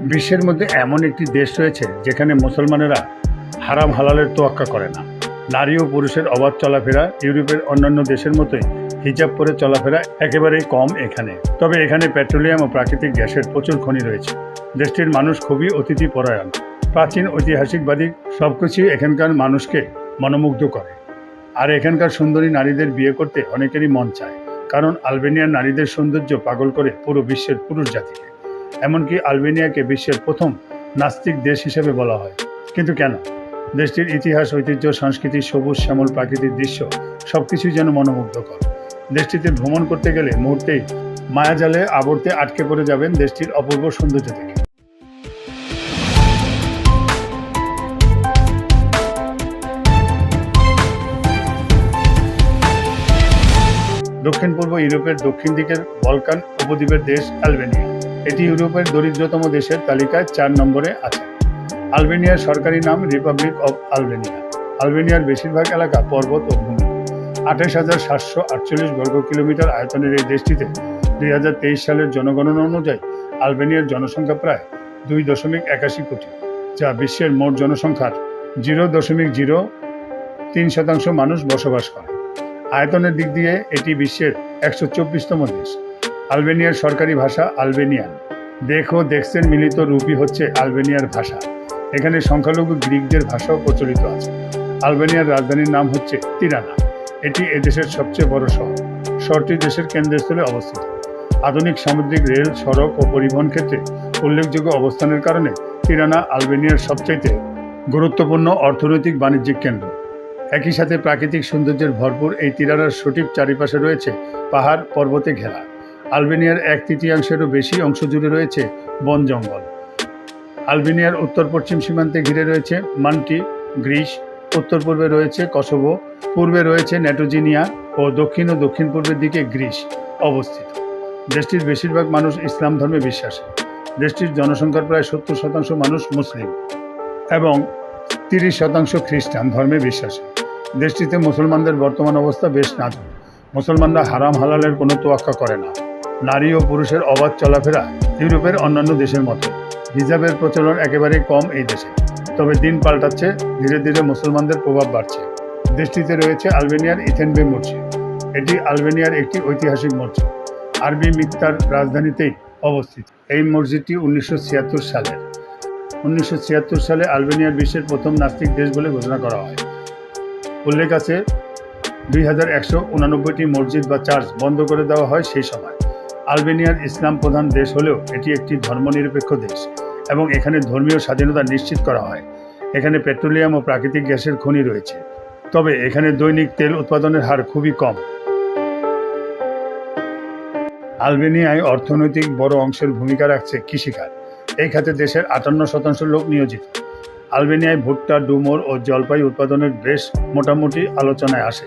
বিশ্বের মধ্যে এমন একটি দেশ রয়েছে যেখানে মুসলমানেরা হারাম হালালের তোয়াক্কা করে না। নারী ও পুরুষের অবাধ চলাফেরা, ইউরোপের অন্যান্য দেশের মতোই হিজাব পরে চলাফেরা একেবারেই কম এখানে। তবে এখানে পেট্রোলিয়াম ও প্রাকৃতিক গ্যাসের প্রচুর খনি রয়েছে। দেশটির মানুষ খুবই অতিথি পরায়ণ। প্রাচীন ঐতিহাসিকবাদী সবকিছুই এখানকার মানুষকে মনোমুগ্ধ করে। আর এখানকার সুন্দরী নারীদের বিয়ে করতে অনেকেরই মন চায়। কারণ আলবেনিয়ার নারীদের সৌন্দর্য পাগল করে পুরো বিশ্বের পুরুষ জাতিকে। এমনকি আলবেনিয়াকে বিশ্বের প্রথম নাস্তিক দেশ হিসেবে বলা হয়। কিন্তু কেন? দেশটির ইতিহাস, ঐতিহ্য, সংস্কৃতি, সবুজ, শ্যামল প্রাকৃতিক দৃশ্য সবকিছুই যেন মনোমুগ্ধকর। দেশটিতে ভ্রমণ করতে গেলে মুহূর্তেই মায়াজালে আবর্তে আটকে পড়ে যাবেন দেশটির অপূর্ব সৌন্দর্য থেকে দক্ষিণ পূর্ব ইউরোপের দক্ষিণ দিকের বলকান উপদ্বীপের দেশ আলবেনিয়া। এটি ইউরোপের দরিদ্রতম দেশের তালিকায় চার নম্বরে আছে। আলবেনিয়ার সরকারি নাম রিপাবলিক অব আলবেনিয়া আলবেনিয়ার বেশিরভাগ এলাকা পর্বত ও ভূমি। আঠাশ হাজার সাতশো আটচল্লিশ বর্গ কিলোমিটার আয়তনের এই দেশটিতে দুই হাজার তেইশ সালের জনগণনা অনুযায়ী আলবেনিয়ার জনসংখ্যা প্রায় দুই দশমিক একাশি কোটি, যা বিশ্বের মোট জনসংখ্যার জিরো দশমিক জিরো তিন শতাংশ মানুষ বসবাস করে। আয়তনের দিক দিয়ে এটি বিশ্বের একশো চব্বিশতম দেশ। আলবেনিয়ার সরকারি ভাষা আলবেনিয়ান। দেখো, দেখছেন মিলিত রূপই হচ্ছে আলবেনিয়ার ভাষা। এখানে সংখ্যালঘু গ্রিকদের ভাষাও প্রচলিত আছে। আলবেনিয়ার রাজধানীর নাম হচ্ছে তিরানা। এটি এদেশের সবচেয়ে বড় শহর। শহরটি দেশের কেন্দ্রস্থলে অবস্থিত। আধুনিক সামুদ্রিক রেল, সড়ক ও পরিবহন ক্ষেত্রে উল্লেখযোগ্য অবস্থানের কারণে তিরানা আলবেনিয়ার সবচাইতে গুরুত্বপূর্ণ অর্থনৈতিক বাণিজ্যিক কেন্দ্র। একই সাথে প্রাকৃতিক সৌন্দর্যের ভরপুর এই তিরানার সঠিক চারিপাশে রয়েছে পাহাড়, পর্বতে ঘেরা। আলবেনিয়ার এক তৃতীয়াংশেরও বেশি অংশ জুড়ে রয়েছে বন জঙ্গল। আলবেনিয়ার উত্তর পশ্চিম সীমান্তে ঘিরে রয়েছে মান্টি, গ্রিস উত্তর পূর্বে রয়েছে কসোভো, পূর্বে রয়েছে নেটোজিনিয়া ও দক্ষিণ ও দক্ষিণ পূর্বের দিকে গ্রিস অবস্থিত। দেশটির বেশিরভাগ মানুষ ইসলাম ধর্মে বিশ্বাসী। দেশটির জনসংখ্যার প্রায় সত্তর শতাংশ মানুষ মুসলিম এবং তিরিশ শতাংশ খ্রিস্টান ধর্মে বিশ্বাসী। দেশটিতে মুসলমানদের বর্তমান অবস্থা বেশ নাজুক। মুসলমানরা হারাম হালালের কোনো তোয়াক্কা করে না। নারী ও পুরুষের অবাধ চলাফেরা ইউরোপের অন্যান্য দেশের মতো। হিজাবের প্রচলন একেবারেই কম এই দেশে। তবে দিন পাল্টাচ্ছে, ধীরে ধীরে মুসলমানদের প্রভাব বাড়ছে। দেশটিতে রয়েছে আলবেনিয়ার ইথেনবে মসজিদ। এটি আলবেনিয়ার একটি ঐতিহাসিক মসজিদ। আরবি মিক্তার রাজধানীতেই অবস্থিত। এই মসজিদটি উনিশশো ছিয়াত্তর সালের। উনিশশো ছিয়াত্তর সালে আলবেনিয়ার বিশ্বের প্রথম নাস্তিক দেশ বলে ঘোষণা করা হয়। উল্লেখ আছে, দুই হাজার একশো উনানব্বইটি মসজিদ বা চার্চ বন্ধ করে দেওয়া হয় সেই সময়। আলবেনিয়ার ইসলাম প্রধান দেশ হলেও এটি একটি ধর্মনিরপেক্ষ দেশ এবং এখানে ধর্মীয় স্বাধীনতা নিশ্চিত করা হয়। এখানে পেট্রোলিয়াম ও প্রাকৃতিক গ্যাসের খনি রয়েছে। তবে এখানে দৈনিক তেল উৎপাদনের হার খুবই কম। আলবেনিয়ায় অর্থনৈতিক বড় অংশের ভূমিকা রাখছে কৃষিকাজ। এই খাতে দেশের আটান্ন শতাংশ লোক নিয়োজিত। আলবেনিয়ায় ভুট্টা, ডুমোর ও জলপাই উৎপাদনের বেশ মোটামুটি আলোচনায় আসে।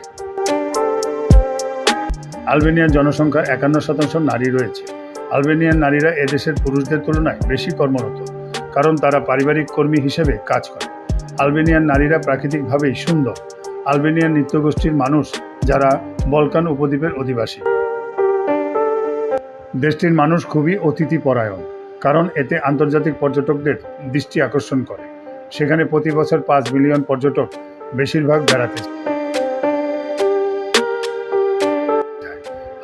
আলবেনিয়ার জনসংখ্যা একান্ন শতাংশ নারী রয়েছে। আলবেনিয়ান নারীরা এদেশের পুরুষদের তুলনায় বেশি কর্মরত, কারণ তারা পারিবারিক কর্মী হিসেবে কাজ করে। আলবেনিয়ান নারীরা প্রাকৃতিকভাবেই সুন্দর। আলবেনিয়ান নৃত্যগোষ্ঠীর মানুষ যারা বলকান উপদ্বীপের অধিবাসী। দেশটির মানুষ খুবই অতিথি পরায়ণ কারণ এতে আন্তর্জাতিক পর্যটকদের দৃষ্টি আকর্ষণ করে। সেখানে প্রতি বছর পাঁচ মিলিয়ন পর্যটক বেশিরভাগ বেড়াতে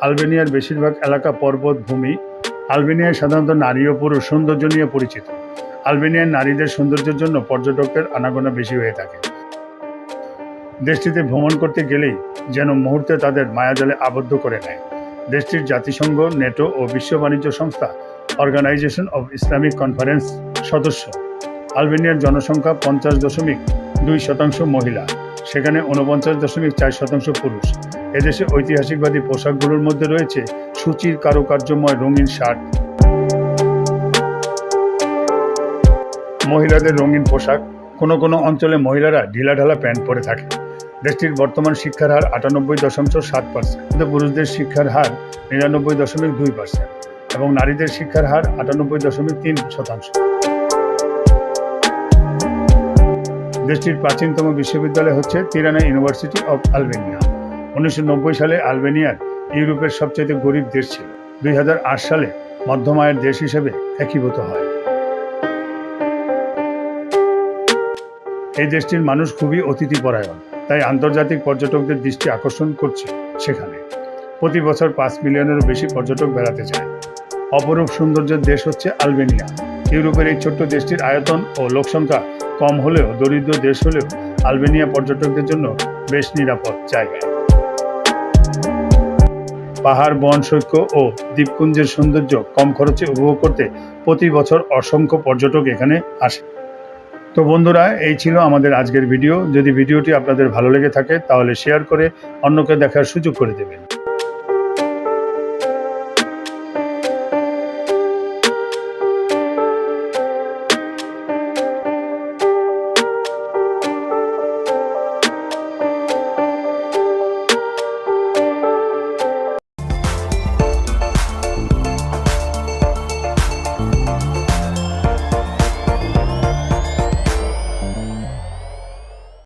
আলবেনিয়ার বেশিরভাগ এলাকা পর্বত ভূমি। আলবেনিয়ায় সাধারণত নারী ও পুরুষ সৌন্দর্য নিয়ে পরিচিত। আলবেনিয়ার নারীদের সৌন্দর্যের জন্য পর্যটকদের আনাগোনা বেশি হয়ে থাকে। দেশটিতে ভ্রমণ করতে গেলেই যেন মুহূর্তে তাদের মায়াজালে আবদ্ধ করে নেয়। দেশটির জাতিসংঘ, নেটো ও বিশ্ব বাণিজ্য সংস্থা অর্গানাইজেশন অব ইসলামিক কনফারেন্স সদস্য। আলবেনিয়ার জনসংখ্যা পঞ্চাশ দশমিক দুই শতাংশ মহিলা, সেখানে উনপঞ্চাশ দশমিক চার শতাংশ পুরুষ। এদেশে ঐতিহাসিকবাদী পোশাকগুলোর মধ্যে রয়েছে সূচির কারুকার্যময় রঙিন শার্ট। মহিলাদের রঙিন পোশাক। কোনো কোনো অঞ্চলে মহিলারা ঢিলাঢালা প্যান্ট পরে থাকে। দেশটির বর্তমান শিক্ষার হার আটানব্বই দশমিক সাত পার্সেন্ট। কিন্তু পুরুষদের শিক্ষার হার নিরানব্বই দশমিক দুই পার্সেন্ট এবং নারীদের শিক্ষার হার আটানব্বই দশমিক তিন শতাংশ। দেশটির প্রাচীনতম বিশ্ববিদ্যালয় হচ্ছে তিরানা ইউনিভার্সিটি অব আলবেনিয়া। উনিশশো নব্বই সালে আলবেনিয়ার ইউরোপের সবচেয়ে গরিব দেশ ছিল। দুই হাজার আট সালে মধ্যম আয়ের দেশ হিসেবে একীভূত হয়। এই দেশটির মানুষ খুবই অতিথিপরায়ণ, তাই আন্তর্জাতিক পর্যটকদের দৃষ্টি আকর্ষণ করছে সেখানে। প্রতি বছর পাঁচ মিলিয়নেরও বেশি পর্যটক বেড়াতে যায়। অপরূপ সৌন্দর্যের দেশ হচ্ছে আলবেনিয়া। ইউরোপের এই ছোট্ট দেশটির আয়তন ও লোকসংখ্যা কম হলেও, দরিদ্র দেশ হলেও আলবেনিয়া পর্যটকদের জন্য বেশ নিরাপদ জায়গা। পাহাড় বন সৈক্য ও দ্বীপপুঞ্জের সৌন্দর্য কম খরচে উপভোগ করতে প্রতি বছর অসংখ্য পর্যটক এখানে আসে। তো বন্ধুরা, এই ছিল আমাদের আজকের ভিডিও। যদি ভিডিওটি আপনাদের ভালো লেগে থাকে, তাহলে শেয়ার করে অন্যকে দেখার সুযোগ করে দেবেন।